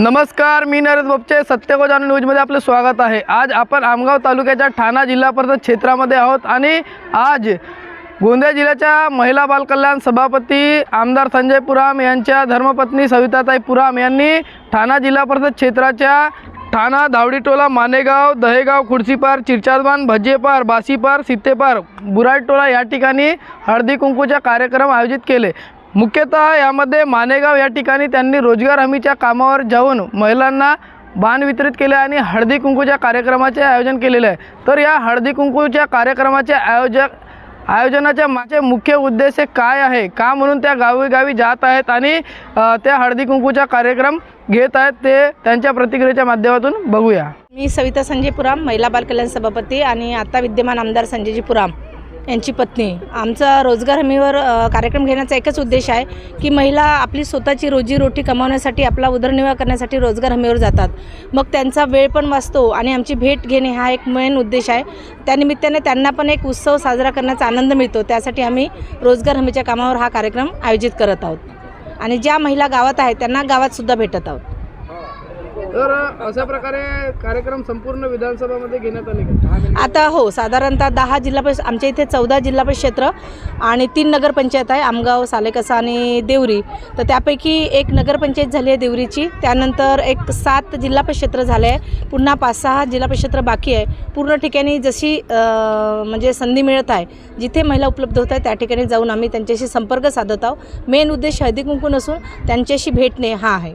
नमस्कार मी नरेश बोपचे सत्यगोजान न्यूजमध्ये आपलं स्वागत आहे. आज आपण आमगाव तालुक्याच्या ठाणा जिल्हा परिषद क्षेत्रामध्ये आहोत आणि आज गोंदिया जिल्ह्याच्या महिला बालकल्याण सभापती आमदार संजय पुराम यांच्या धर्मपत्नी सविताताई पुराम यांनी ठाणा जिल्हा परिषद क्षेत्राच्या ठाणा धावडीटोला मानेगाव दहेगाव खुर्सीपार चिरचादबान भज्जेपार बासीपार सित्तेपार बुराडटोला या ठिकाणी हळदी कुंकूचा कार्यक्रम आयोजित केले. मुख्यतः यामध्ये मानेगाव या ठिकाणी त्यांनी रोजगार हमीच्या कामावर जाऊन महिलांना बाण वितरित केले आणि हळदी कुंकूच्या कार्यक्रमाचे आयोजन केलेले आहे. तर या हळदी कुंकूच्या कार्यक्रमाचे आयोजक आयोजनाच्या मागचे मुख्य उद्देश हे काय आहे का म्हणून त्या गावी जात आहेत आणि त्या हळदी कुंकूचा कार्यक्रम घेत आहेत ते त्यांच्या प्रतिक्रियेच्या माध्यमातून बघूया. मी सविता संजय पुराम महिला बाल कल्याण सभापती आणि आता विद्यमान आमदार संजयजी पुराम. यांची पत्नी. आमचा रोजगार हमीवर कार्यक्रम घेण्याचा एकच उद्देश आहे की महिला आपली स्वतःची रोजीरोटी कमावण्यासाठी आपला उदरनिर्वाह करण्यासाठी रोजगार हमीवर जातात. मग त्यांचा वेळ पण वाचतो आणि आमची भेट घेणे हा एक मेन उद्देश आहे. त्यानिमित्ताने त्यांना पण एक उत्सव साजरा करण्याचा आनंद मिळतो. त्यासाठी आम्ही रोजगार हमीच्या कामावर हा कार्यक्रम आयोजित करत आहोत. आणि ज्या महिला गावात आहेत त्यांना गावातसुद्धा भेटत आहोत. तर अशा प्रकारे कार्यक्रम संपूर्ण विधानसभामध्ये घेण्यात आले. आता हो साधारणतः दहा जिल्हा परिषद आमच्या इथे चौदा जिल्हा परिषद क्षेत्र आणि तीन नगरपंचायत आहे आमगाव सालेकसा आणि देवरी. तर त्यापैकी एक नगरपंचायत झाली आहे देवरीची. त्यानंतर एक सात जिल्हा परिषद क्षेत्र झाले आहे. पुन्हा पाच सहा जिल्हा परिषद क्षेत्र बाकी आहे. पूर्ण ठिकाणी जशी म्हणजे संधी मिळत आहे जिथे महिला उपलब्ध होत आहे त्या ठिकाणी जाऊन आम्ही त्यांच्याशी संपर्क साधत आहोत. मेन उद्देश हळदी कुंकू नसून त्यांच्याशी भेटणे हा आहे.